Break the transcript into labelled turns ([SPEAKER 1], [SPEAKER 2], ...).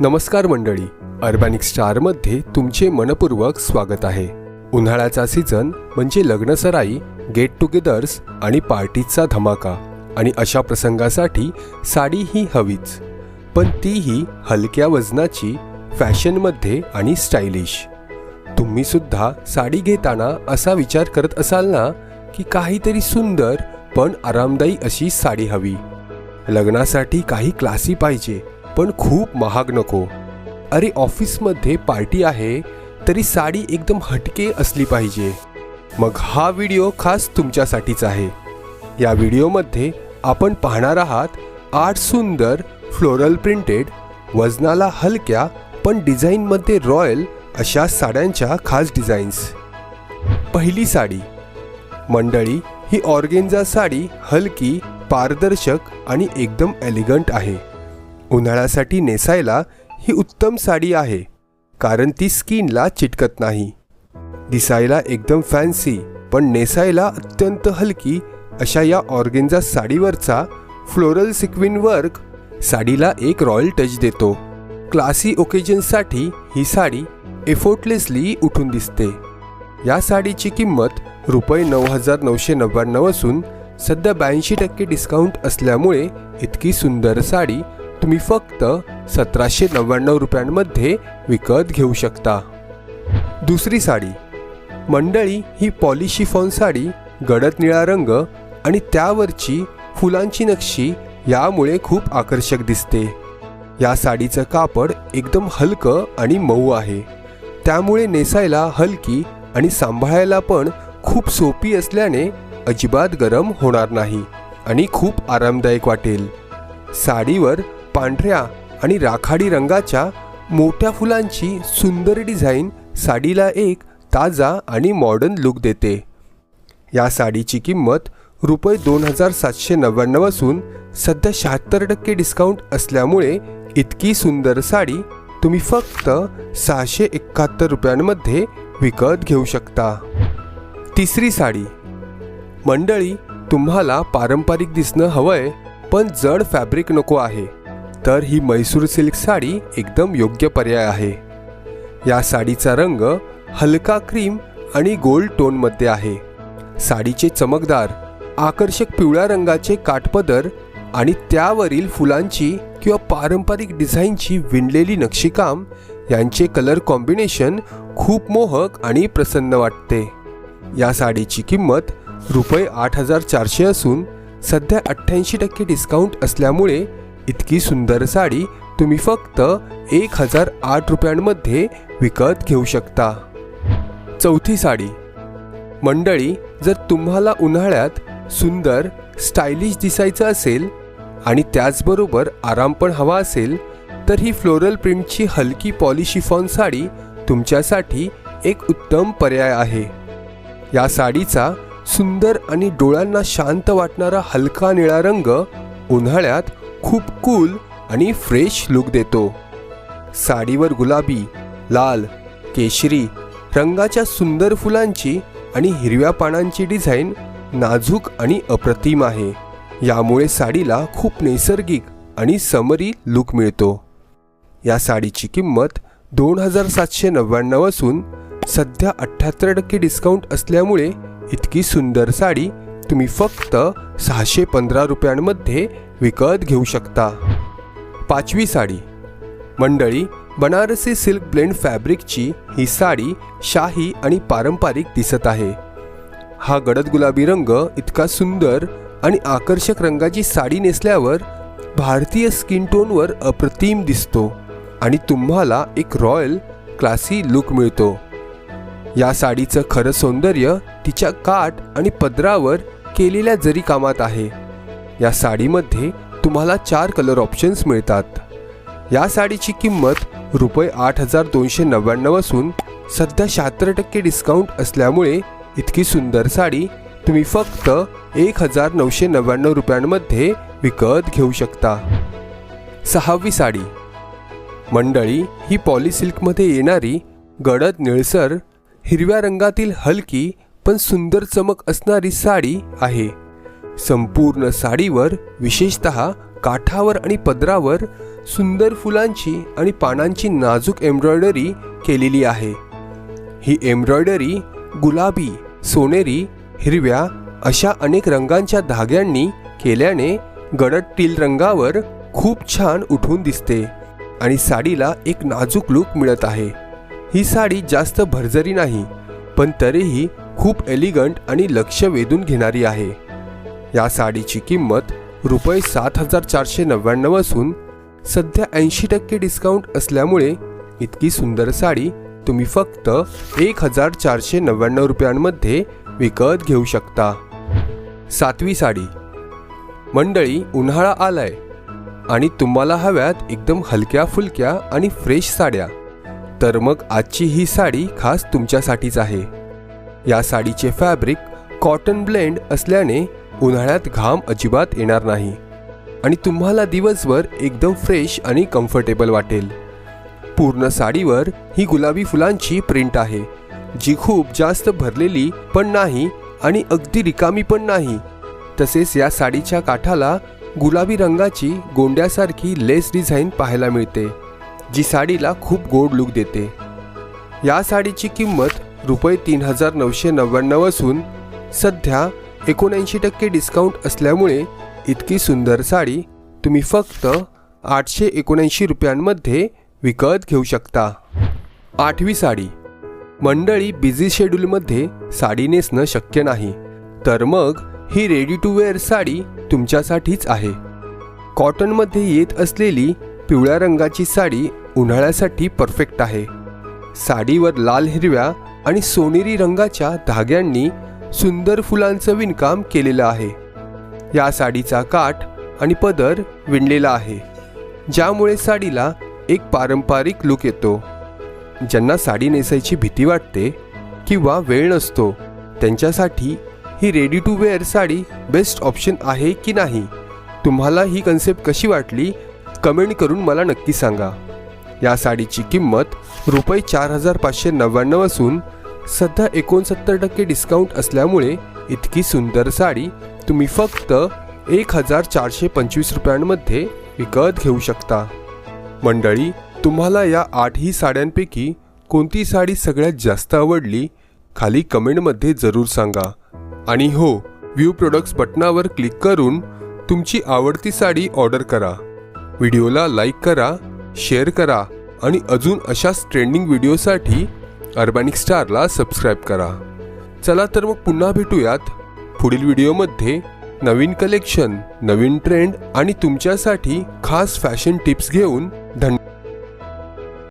[SPEAKER 1] नमस्कार मंडळी अर्बॅनिक स्टारमध्ये तुमचे मनपूर्वक स्वागत आहे. उन्हाळ्याचा सीझन म्हणजे लग्नसराई गेट टुगेदर्स आणि पार्टीजचा धमाका आणि अशा प्रसंगासाठी साडी ही हवीच. पण तीही हलक्या वजनाची फॅशनमध्ये आणि स्टायलिश. तुम्ही सुद्धा साडी घेताना असा विचार करत असाल ना की काहीतरी सुंदर पण आरामदायी अशी साडी हवी. लग्नासाठी काही क्लासी पाहिजे पण खूप महाग नको. अरे ऑफिसमध्ये पार्टी आहे तरी साडी एकदम हटके असली पाहिजे. मग हा व्हिडिओ खास तुमच्यासाठीच आहे. या व्हिडिओमध्ये आपण पाहणार आहात आठ सुंदर फ्लोरल प्रिंटेड वजनाला हलक्या पण डिझाईनमध्ये रॉयल अशा साड्यांच्या खास डिझाईन्स. पहिली साडी. मंडळी ही ऑर्गेन्झा साडी हलकी पारदर्शक आणि एकदम एलिगंट आहे. उन्हाळ्यासाठी नेसायला ही उत्तम साडी आहे कारण ती स्किनला चिटकत नाही. दिसायला एकदम फॅन्सी पण नेसायला अत्यंत हलकी अशा या ऑर्गेन्झा साडीवरचा फ्लोरल सिक्विन वर्क साडीला एक रॉयल टच देतो. क्लासी ओकेजनसाठी ही साडी एफोर्टलेसली उठून दिसते. या साडीची किंमत रुपये नऊ हजार नऊशे नव्याण्णव असून सध्या ब्याऐंशी टक्के डिस्काउंट असल्यामुळे इतकी सुंदर साडी तुम्ही फक्त सतराशे नव्याण्णव रुपयांमध्ये विकत घेऊ शकता. दुसरी साडी. मंडळी ही पॉलिशिफॉन साडी गडद निळा रंग आणि त्यावरची फुलांची नक्षी यामुळे खूप आकर्षक दिसते. या साडीचं कापड एकदम हलकं आणि मऊ आहे. त्यामुळे नेसायला हलकी आणि सांभाळायला पण खूप सोपी असल्याने अजिबात गरम होणार नाही आणि खूप आरामदायक वाटेल. साडीवर पांढऱ्या आणि राखाडी रंगाच्या मोठ्या फुलांची सुंदर डिझाईन साडीला एक ताजा आणि मॉडर्न लुक देते. या साडीची किंमत रुपये दोन हजार सातशे नव्याण्णव असून सध्या शहात्तर टक्के डिस्काउंट असल्यामुळे इतकी सुंदर साडी तुम्ही फक्त सहाशे एकाहत्तर रुपयांमध्ये विकत घेऊ शकता. तिसरी साडी. मंडळी तुम्हाला पारंपरिक दिसणं हवंय पण जड फॅब्रिक नको आहे. तर ही मैसूर सिल्क साडी एकदम योग्य पर्याय आहे. या साडीचा रंग हलका क्रीम आणि गोल्ड टोनमध्ये आहे. साडीचे चमकदार आकर्षक पिवळ्या रंगाचे काठपदर आणि त्यावरील फुलांची किंवा पारंपरिक डिझाईनची विणलेली नक्षीकाम यांचे कलर कॉम्बिनेशन खूप मोहक आणि प्रसन्न वाटते. या साडीची किंमत रुपये आठ हजार चारशे असून सध्या अठ्ठ्याऐंशी टक्के डिस्काउंट असल्यामुळे इतकी सुंदर साडी तुम्ही फक्त एक हजार आठ रुपयांमध्ये विकत घेऊ शकता. चौथी साडी. मंडळी जर तुम्हाला उन्हाळ्यात सुंदर स्टायलिश दिसायचं असेल आणि त्याचबरोबर आराम पण हवा असेल तर ही फ्लोरल प्रिंटची हलकी पॉलिशिफॉन साडी तुमच्यासाठी एक उत्तम पर्याय आहे. या साडीचा सुंदर आणि डोळ्यांना शांत वाटणारा हलका निळा रंग उन्हाळ्यात खूप कूल आणि फ्रेश लुक देतो. साडीवर गुलाबी लाल केशरी रंगाच्या सुंदर फुलांची आणि हिरव्या पानांची डिझाईन नाजूक आणि अप्रतिम आहे. यामुळे साडीला खूप नैसर्गिक आणि समरी लुक मिळतो. या साडीची किंमत दोन हजार सातशे नव्याण्णव असून सध्या अठ्ठ्याहत्तर टक्के डिस्काउंट असल्यामुळे इतकी सुंदर साडी तुम्ही फक्त सहाशे पंधरा रुपयांमध्ये विकत घेऊ शकता. पाचवी साडी. मंडळी बनारसी सिल्क ब्लेंड फॅब्रिकची ही साडी शाही आणि पारंपरिक दिसत आहे. हा गडद गुलाबी रंग इतका सुंदर आणि आकर्षक रंगाची साडी नेसल्यावर भारतीय स्किन टोनवर अप्रतिम दिसतो आणि तुम्हाला एक रॉयल क्लासी लुक मिळतो. या साडीचं खरं सौंदर्य तिच्या काठ आणि पदरावर केलेल्या जरी कामात आहे या साडीमध्ये तुम्हाला चार कलर ऑप्शन्स मिळतात. या साडीची किंमत रुपये आठ हजार दोनशे नव्याण्णव असून सध्या शहात्तर टक्के डिस्काउंट असल्यामुळे इतकी सुंदर साडी तुम्ही फक्त एक हजार नऊशे नव्याण्णव रुपयांमध्ये विकत घेऊ शकता. सहावी साडी. मंडळी ही पॉलिसिल्कमध्ये येणारी गडद निळसर हिरव्या रंगातील हलकी पण सुंदर चमक असणारी साडी आहे. संपूर्ण साडीवर विशेषत काठावर आणि पदरावर सुंदर फुलांची आणि पानांची नाजूक एम्ब्रॉयडरी केलेली आहे. ही एम्ब्रॉयडरी गुलाबी सोनेरी हिरव्या अशा अनेक रंगांच्या धाग्यांनी केल्याने गडद टील रंगावर खूप छान उठून दिसते आणि साडीला एक नाजूक लूक मिळत आहे. ही साडी जास्त भरजरी नाही पण तरीही खूप एलिगंट आणि लक्ष वेधून घेणारी आहे. या साडीची किंमत रुपये सात हजार चारशे नव्याण्णव असून सध्या ऐंशी टक्के डिस्काउंट असल्यामुळे इतकी सुंदर साडी तुम्ही फक्त एक हजार चारशे नव्याण्णव रुपयांमध्ये विकत घेऊ शकता. सातवी साडी. मंडळी उन्हाळा आलाय आणि तुम्हाला हव्यात एकदम हलक्या फुलक्या आणि फ्रेश साड्या. तर मग आजची ही साडी खास तुमच्यासाठीच आहे. या साडीचे फॅब्रिक कॉटन ब्लेंड असल्याने उन्हाळ्यात घाम अजिबात येणार नाही. आणि तुम्हाला दिवसभर एकदम फ्रेश आणि कम्फर्टेबल वाटेल. पूर्ण साडीवर ही गुलाबी फुलांची प्रिंट आहे जी खूप जास्त भरलेली पण नाही आणि अगदी रिकामी पण नाही. तसेच या साडीच्या काठाला गुलाबी रंगाची गोंड्यासारखी लेस डिझाईन पाहायला मिळते जी साडीला खूप गोड लुक देते. या साडीची किंमत रुपये तीन हजार नऊशे नव्याण्णव असून सध्या एकोणऐंशी टक्के डिस्काउंट असल्यामुळे इतकी सुंदर साडी तुम्ही फक्त आठशे एकोणऐंशी रुपयांमध्ये विकत घेऊ शकता. आठवी साडी. मंडळी बिझी शेड्यूलमध्ये साडी नेसणं शक्य नाही. तर मग ही रेडी टू वेअर साडी तुमच्यासाठीच आहे. कॉटनमध्ये येत असलेली पिवळ्या रंगाची साडी उन्हाळ्यासाठी परफेक्ट आहे. साडीवर लाल हिरव्या आणि सोनेरी रंगाच्या धाग्यांनी सुंदर फुलांचं विणकाम केलेलं आहे. या साडीचा काठ आणि पदर विणलेला आहे. ज्यामुळे साडीला एक पारंपरिक लुक येतो. ज्यांना साडी नेसायची भीती वाटते किंवा वेळ नसतो त्यांच्यासाठी ही ready to wear sari best option आहे की नाही? तुम्हाला ही कन्सेप्ट कशी वाटली? कमेंट करून मला नक्की सांगा. या साडीची किंमत रुपये चार हजार पाचशे नव्याण्णव असून सध्या एकोणसत्तर टक्के डिस्काउंट असल्यामुळे इतकी सुंदर साडी तुम्ही फक्त एक हजार चारशे पंचवीस रुपयांमध्ये विकत घेऊ शकता. मंडळी तुम्हाला या आठही साड्यांपैकी कोणती साडी सगळ्यात जास्त आवडली खाली कमेंटमध्ये जरूर सांगा. आणि हो व्ह्यू प्रोडक्ट्स बटनावर क्लिक करून तुमची आवडती साडी ऑर्डर करा. व्हिडिओला लाईक करा शेअर करा आणि अजून अशाच ट्रेंडिंग व्हिडिओसाठी अर्बॅनिक स्टारला सबस्क्राईब करा. चला तर मग पुन्हा भेटूयात. पुढील व्हिडिओमध्ये नवीन कलेक्शन नवीन ट्रेंड आणि तुमच्यासाठी खास फॅशन टिप्स घेऊन धन्यवाद